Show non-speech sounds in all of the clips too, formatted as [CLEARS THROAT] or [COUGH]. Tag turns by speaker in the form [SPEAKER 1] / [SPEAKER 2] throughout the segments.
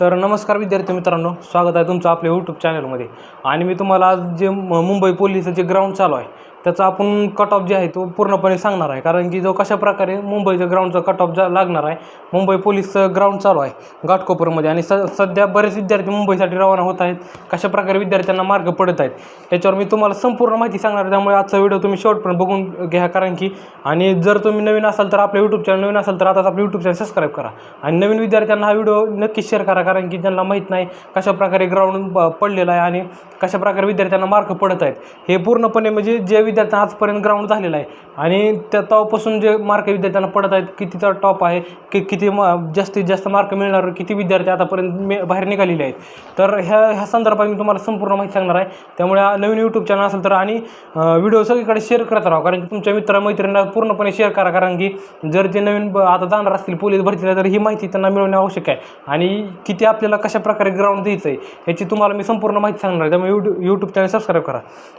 [SPEAKER 1] तर नमस्कार विद्यार्थी मित्रांनो स्वागत आहे तुमचं आपल्या यूट्यूब चॅनलमध्ये आणि मी तुम्हाला आज जे म- मुंबई पोलीसचं जे ग्राउंड चालू आहे त्याचा आपण कट ऑफ जे आहे तो पूर्णपणे सांगणार आहे. कारण की जो कशा प्रकारे मुंबईच्या ग्राउंडचा कट ऑफ जा लागणार आहे मुंबई पोलीसचं ग्राउंड चालू आहे घाटकोपरमध्ये. आणि स सध्या बरेच विद्यार्थी मुंबईसाठी रवाना होत आहेत कशा प्रकारे विद्यार्थ्यांना मार्ग पडत आहेत याच्यावर मी तुम्हाला संपूर्ण माहिती सांगणार आहे. त्यामुळे आजचा व्हिडिओ तुम्ही शेवटपर्यंत बघून घ्या कारण की आणि जर तुम्ही नवीन असाल तर आपल्या यूट्यूब चॅनल नवीन असाल तर आता आपलं यूट्यूब चॅनल सबस्क्राईब करा. आणि नवीन विद्यार्थ्यांना हा व्हिडिओ नक्की शेअर करा कारण की ज्यांना माहीत नाही कशा प्रकारे ग्राउंड पडलेला आहे आणि कशा प्रकारे विद्यार्थ्यांना मार्क पडत आहेत. हे पूर्णपणे म्हणजे जे विद्यार्थ्यांना आजपर्यंत ग्राउंड झालेलं आहे. आणि त्या तवापासून जे मार्क विद्यार्थ्यांना पडत आहेत कितीचा टॉप आहे की किती म जास्तीत जास्त मार्क मिळणार किती विद्यार्थी आतापर्यंत मे बाहेर निघालेले आहेत. तर ह्या ह्या संदर्भात मी तुम्हाला संपूर्ण माहिती सांगणार आहे. त्यामुळे नवीन यूट्यूब चॅनल असेल तर आणि व्हिडिओ सगळीकडे शेअर करत राहा. कारण की तुमच्या मित्रमैत्रिणींना पूर्णपणे शेअर करा. कारण की जर जे नवीन आता जाणार असतील पोलीस भरतीला तर ही माहिती त्यांना मिळवणे आवश्यक आहे. आणि किती आपल्याला कशा प्रकारे ग्राउंड द्यायचं आहे याची तुम्हाला मी संपूर्ण माहिती सांगणार आहे. त्यामुळे यूट्यूब यूट्यूब चॅनल सबस्क्राईब करा.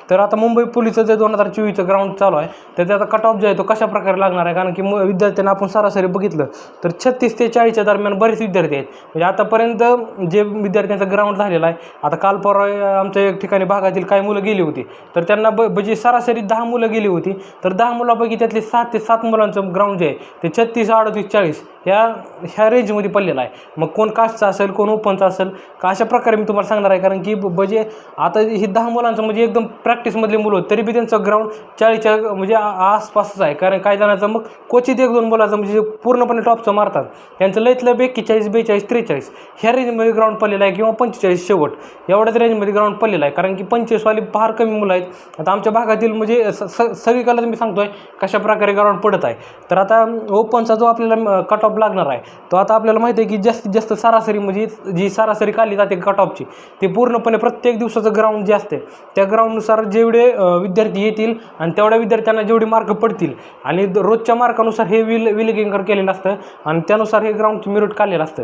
[SPEAKER 1] तर आता मुंबई पोलीसचं जे दोन हजार चोवीसचं ग्राउंड चालू आहे. तर त्याचा कट ऑफ जो आहे तो कशा प्रकारे लागणार आहे? कारण की मु विद्यार्थ्यांना आपण सरासरी बघितलं तर छत्तीस ते चाळीसच्या दरम्यान बरेच विद्यार्थी आहेत. म्हणजे आतापर्यंत जे विद्यार्थ्यांचं ग्राउंड झालेला आहे आता काल परवा आमच्या एक ठिकाणी भागातील काही मुलं गेली होती. तर त्यांना ब म्हणजे सरासरी दहा मुलं गेली होती. तर दहा मुलापैकी त्यातले सात ते सात मुलांचं ग्राउंड जे आहे ते छत्तीस अडतीस चाळीस ह्या ह्या रेंजमध्ये पडलेला आहे. मग कोण कास्टचा असेल कोण ओपनचा असेल का अशा प्रकारे मी तुम्हाला सांगणार आहे. कारण की म्हणजे आता ही दहा मुलांचं म्हणजे एकदम प्रॅक्टिसमधली मुलं तरी बी त्यांचं ग्राउंड चाळीच्या म्हणजे आ- आसपासच आहे. कारण काही जणांचं मग क्वचित एक दोन मुलाचं म्हणजे पूर्णपणे टॉपचं मारतात. त्यांचं लयतलं बेक्केचाळीस बेचाळीस त्रेचाळीस ह्या रेंजमध्ये ग्राउंड पडलेलं आहे किंवा पंचेचाळीस शेवट. एवढ्याच रेंजमध्ये ग्राउंड पडलेलं आहे. कारण की पंचेचाळीसवाली फार कमी मुलं आहेत. आता आमच्या भागातील म्हणजे स स- सगळीकडे मी सांगतो आहे कशा प्रकारे ग्राउंड पडत आहे. तर आता ओपनचा जो आपल्याला कट ऑफ लागणार आहे. तो आता आपल्याला माहिती आहे की जास्तीत जास्त सरासरी म्हणजे जी सरासरी काढली जाते कट ऑफची ती पूर्णपणे प्रत्येक दिवसाचं ग्राउंड जे असते त्या ग्राउंडनुसार जेवढे विद्यार्थी येतील आणि तेवढ्या विद्यार्थ्यांना जेवढे मार्क पडतील आणि द- रोजच्या मार्कानुसार हे विल विलगिंकर केलेलं असतं आणि त्यानुसार हे ग्राउंडची मिरूट काढलेलं असतं.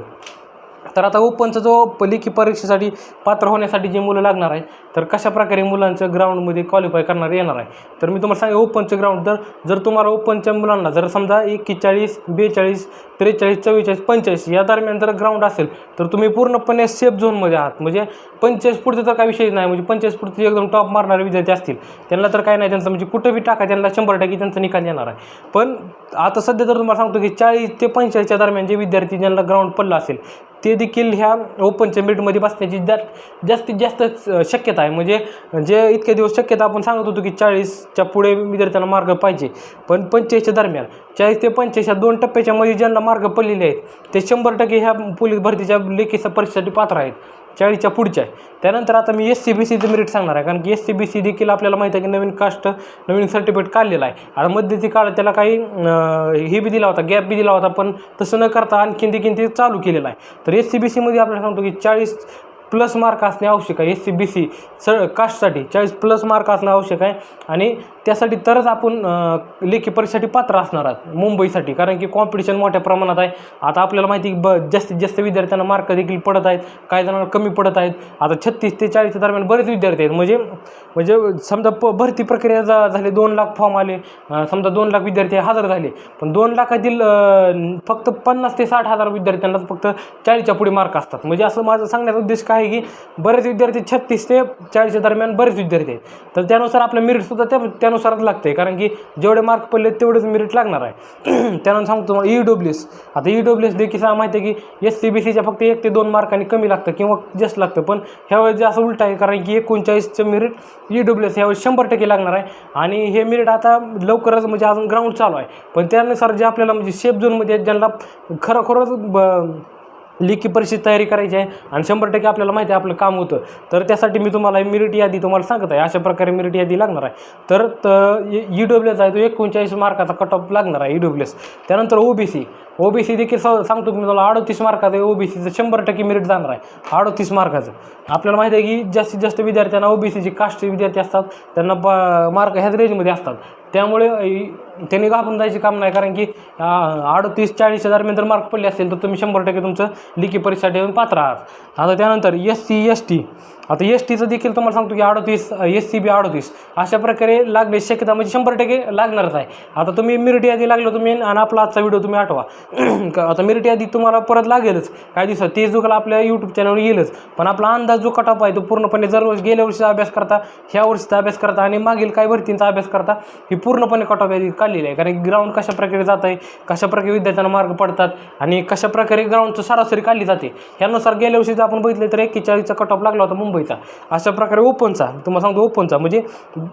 [SPEAKER 1] तर आता ओपनचा जो लेखी परीक्षेसाठी पात्र होण्यासाठी जे मुलं लागणार आहे तर कशा प्रकारे मुलांचं ग्राउंडमध्ये क्वालिफाय करणार येणार आहे? तर मी तुम्हाला सांगे ओपनचं ग्राउंड तर जर तुम्हाला ओपनच्या मुलांना जर समजा एक्केचाळीस बेचाळीस त्रेचाळीस चव्वेचाळीस पंचेचाळीस या दरम्यान जर ग्राउंड असेल तर तुम्ही पूर्णपणे सेफ झोनमध्ये आहात. म्हणजे पंचेचाळीस पुढचं तर काही विषय नाही. म्हणजे पंचेचाळीस पुढचे एकदम टॉप मारणारे विद्यार्थी असतील. त्यांना तर काय नाही. त्यांचं म्हणजे कुठं बी टाका त्यांना शंभर टक्के त्यांचा निकाल येणार आहे. पण आता सध्या तर तुम्हाला सांगतो की चाळीस ते पंचेचाळीसच्या दरम्यान जे विद्यार्थी ज्यांना ग्राउंड पडलं असेल ते देखील ह्या ओपनच्या मिडमध्ये बसण्याची जा जास्तीत जास्त शक्यता आहे. म्हणजे जे इतके दिवस शक्यता आपण सांगत होतो की चाळीसच्या पुढे विद्यार्थ्यांना मार्ग पाहिजे. पण पंचेचाळीसच्या दरम्यान चाळीस ते पंचेचाळीस ह्या दोन टप्प्याच्या मध्ये ज्यांना मार्ग पडलेले आहेत ते शंभर टक्के ह्या पोलीस भरतीच्या लेखी परीक्षेसाठी पात्र आहेत. चाळीसच्या पुढच्या आहे. त्यानंतर आता मी एस सी बी सीचं मेरिट सांगणार आहे. कारण की एस सी बी सी देखील आपल्याला माहिती आहे की नवीन कास्ट नवीन सर्टिफिकेट काढलेलं आहे. आता मध्यती काळ त्याला काही हे बी दिला होता गॅप बी दिला होता. पण तसं न करता आणखीन देखील ते चालू केलेलं आहे. तर एस सी बी सीमध्ये आपल्याला सांगतो की चाळीस प्लस मार्क असणे आवश्यक आहे. एस सी बी सी स कास्टसाठी चाळीस प्लस मार्क असणं आवश्यक आहे. आणि त्यासाठी तरच आपण लेखी परीक्षेसाठी पात्र असणार आहात मुंबईसाठी. कारण की कॉम्पिटिशन मोठ्या प्रमाणात आहे. आता आपल्याला माहिती आहे ब जास्तीत जास्त विद्यार्थ्यांना मार्क देखील पडत आहेत. काही जणांना कमी पडत आहेत. आता छत्तीस ते चाळीसच्या दरम्यान बरेच विद्यार्थी आहेत. म्हणजे म्हणजे समजा प भरती प्रक्रिया जा झाली दोन लाख फॉर्म आले. समजा दोन लाख विद्यार्थी हजर झाले. पण दोन लाखातील फक्त पन्नास ते साठ हजार विद्यार्थ्यांना फक्त चाळीसच्या पुढे मार्क असतात. म्हणजे असं माझं सांगण्याचा उद्देश काय आहे की बरेच विद्यार्थी छत्तीस ते चाळीसच्या दरम्यान बरेच विद्यार्थी आहेत. तर त्यानुसार आपलं मेरिटसुद्धा त्या त्यानुसारच लागतं. आहे कारण की जेवढे मार्क पडले तेवढेच मेरिट लागणार आहे. [CLEARS THROAT] त्यानंतर सांगतो तुम्हाला ई डब्ल्यू एस आता ई डब्ल्यू एस देखील सांगा माहिती आहे की एस सी बी सीच्या फक्त एक ते दोन मार्कांनी कमी लागतं किंवा जास्त लागतं. पण ह्यावेळेस जे असं उलट आहे कारण की एकोणचाळीसचं मेरिट ई डब्ल्यू एस ह्यावेळेस शंभर टक्के लागणार आहे. आणि हे मेरिट आता लवकरच म्हणजे अजून ग्राउंड चालू आहे. पण त्यानुसार जे आपल्याला म्हणजे सेफ झोनमध्ये आहेत, ज्यांना खरोखरच ब लेखी परीक्षेची तयारी करायची आहे आणि शंभर टक्के आपल्याला माहिती आहे आपलं काम होतं. तर त्यासाठी मी तुम्हाला मिरिट यादी तुम्हाला सांगत आहे. अशा प्रकारे मिरिट यादी लागणार आहे. तर ई डब्ल्यू एस आहे तो एकोणचाळीस मार्काचा कट ऑफ लागणार आहे ई डब्ल्यू एस त्यानंतर O B C O B C देखील स- सांगतो मी तुम्हाला अडतीस मार्काचं ओ बी सीचं शंभर टक्के मेरिट जाणार आहे. अडतीस मार्काचं. आपल्याला माहिती आहे की जास्तीत जास्त विद्यार्थ्यांना ओ बी सीचे कास्टचे विद्यार्थी असतात. त्यांना ब मार्क ह्याच रेंजमध्ये असतात. त्यामुळे त्यांनी घाबरून जायचे काम नाही. कारण की अडतीस चाळीसच्या दरम्यान जर मार्क पडले असेल तर तुम्ही शंभर टक्के तुमचं लिखी परीक्षा देऊन पात्र आहात. आता त्यानंतर एस सी एस टी. आता एस टीचं देखील तुम्हाला सांगतो की अडतीस एस सी बी अडतीस. अशा प्रकारे लागण्याची शक्यता म्हणजे शंभर टक्के लागणारच आहे. आता तुम्ही मिरटी यादी लागलो तुम्ही आणि आपला आजचा व्हिडिओ तुम्ही आठवा. [CLEARS THROAT] आता मिरटी यादी तुम्हाला परत लागेलच. काही दिवसात ते जो आपल्या यूट्यूब चॅनलवर येईलच. पण आपला अंदाज जो कटाप आहे तो पूर्णपणे जर गेल्या वर्षीचा अभ्यास करता ह्या वर्षीचा अभ्यास करता आणि मागील काही भरतींचा अभ्यास करता ही पूर्णपणे कटाप यादी काढलेली आहे कारण ग्राउंड कशा प्रकारे जात आहे कशा प्रकारे विद्यार्थ्यांना मार्ग पडतात आणि कशा प्रकारे ग्राउंडचं सरासरी काढली जाते ह्यानुसार गेल्या वर्षी जर आपण बघितलं तर एक्केचाळीसचा कट ऑफ लागला होता मुंबईचा. अशा प्रकारे ओपनचा तुम्हाला सांगतो ओपनचा म्हणजे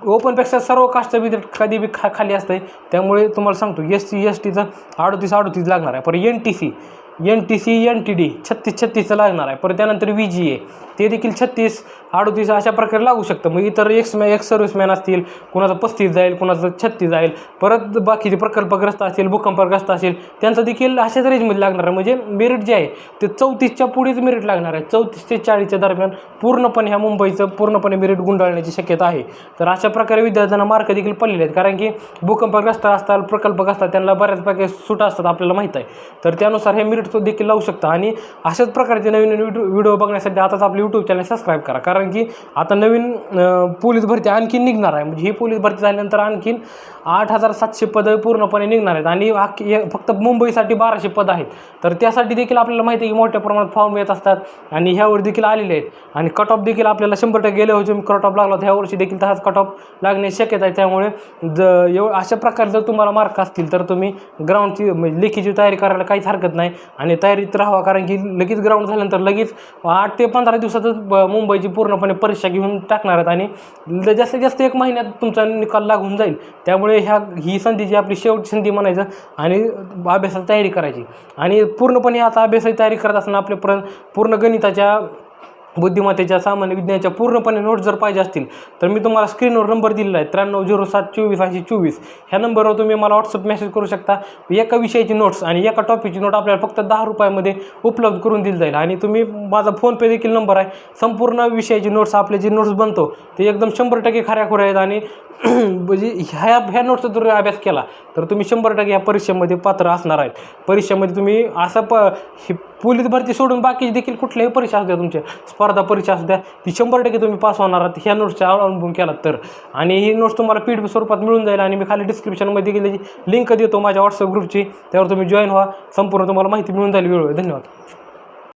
[SPEAKER 1] ओपनपेक्षा सर्व कास्टचं विद्यार्थी कधी बी खा खाली असतं त्यामुळे तुम्हाला सांगतो एस सी एस टीचं अडतीस अडतीस लागणार आहे. पर N T C N T C N T D छत्तीस छत्तीसचं लागणार आहे. परत त्यानंतर व्ही जी ए ते देखील छत्तीस अडतीस अशा प्रकारे लागू शकतं. मग इतर एक्स मॅ एक्स सर्व्हिसमॅन असतील कुणाचं पस्तीस जाईल कुणाचं छत्तीस जाईल. परत बाकीचे प्रकल्पग्रस्त असतील भूकंपग्रस्त असेल त्यांचं देखील अशाच रेंजमध्ये लागणार आहे. म्हणजे मेरिट जे आहे ते चौतीसच्या पुढेच मेरिट लागणार आहे. चौतीस ते चाळीसच्या दरम्यान पूर्णपणे ह्या मुंबईचं पूर्णपणे मेरिट गुंडाळण्याची शक्यता आहे. तर अशा प्रकारे विद्यार्थ्यांना मार्क देखील पडलेले आहेत. कारण की भूकंपग्रस्त असतात प्रकल्पग्रस्त असतात त्यांना प्रकारे सूट असतात आपल्याला माहीत आहे. तर त्यानुसार हे मेरिट देखील लावू शकता. आणि अशाच प्रकारचे नवीन नवीन व्हिडिओ व्हिडिओ बघण्यासाठी आताच आपलं यूट्यूब चॅनल सबस्क्राईब करा. कारण की आता नवीन पोलीस भरती आणखीन निघणार आहे. म्हणजे ही पोलीस भरती झाल्यानंतर आणखीन आठ हजार सातशे पदं पूर्णपणे निघणार आहेत. आणि फक्त मुंबईसाठी बाराशे पदं आहेत. तर त्यासाठी देखील आपल्याला माहिती आहे की मोठ्या प्रमाणात फॉर्म येत असतात. आणि ह्यावर देखील आलेले आहेत. आणि कट ऑफ देखील आपल्याला शंभर टक्के गेल्या वर्षी कट ऑफ लागला होता. ह्या वर्षी देखील तसाच कट ऑफ लागण्याची शक्यता आहे. त्यामुळे ज एव अशा प्रकारे जर तुम्हाला मार्क असतील तर तुम्ही ग्राउंडची म्हणजे लेखीची तयारी करायला काहीच हरकत नाही. आणि तयारीत राहावा कारण की लगेच ग्राउंड झाल्यानंतर लगेच आठ ते पंधरा दिवसातच ब- मुंबईची पूर्णपणे परीक्षा घेऊन टाकणार आहेत. आणि जास्तीत जास्त एक महिन्यात तुमचा निकाल लागून जाईल. त्यामुळे ह्या ही संधीची आपली शेवटची संधी म्हणायचं आणि अभ्यासाची तयारी करायची. आणि पूर्णपणे आता अभ्यासाची तयारी करत असताना आपल्या प्र पूर्ण गणिताच्या बुद्धिमत्तेच्या सामान्य विज्ञानाच्या पूर्णपणे नोट्स जर पाहिजे असतील तर मी तुम्हाला स्क्रीनवर नंबर दिलेला आहे त्र्याण्णव झिरो सात चोवीस ऐंशी चोवीस. ह्या नंबरवर तुम्ही मला व्हॉट्सअप मेसेज करू शकता. एका विषयाची नोट्स आणि एका टॉपिकची नोट आपल्याला फक्त दहा रुपयामध्ये उपलब्ध करून दिली जाईल. आणि तुम्ही माझा फोनपे देखील नंबर आहे. संपूर्ण विषयाची नोट्स आपले जे नोट्स बनतो ते एकदम शंभर टक्के खऱ्याखुऱ्या आहेत. आणि [CLEARS THROAT] म्हणजे ह्या ह्या नोट्सचा जर अभ्यास केला तर तुम्ही शंभर टक्के ह्या परीक्षेमध्ये पात्र असणार आहेत. परीक्षेमध्ये तुम्ही असं प पोलीस भरती सोडून बाकीचे देखील कुठल्याही परीक्षा असू द्या तुमच्या स्पर्धा परीक्षा असू द्या ती शंभर टक्के तुम्ही पास होणार आहात. ह्या नोट्सच्या अवलंबून केलात तर. आणि ही नोट्स तुम्हाला पी डी स्वरूपात मिळून जाईल आणि मी खाली डिस्क्रिप्शनमध्ये गेल्याची लिंक देतो माझ्या व्हॉट्सअप ग्रुपची त्यावर तुम्ही जॉईन व्हा. संपूर्ण तुम्हाला माहिती मिळून जाईल वेळोवेळी. धन्यवाद.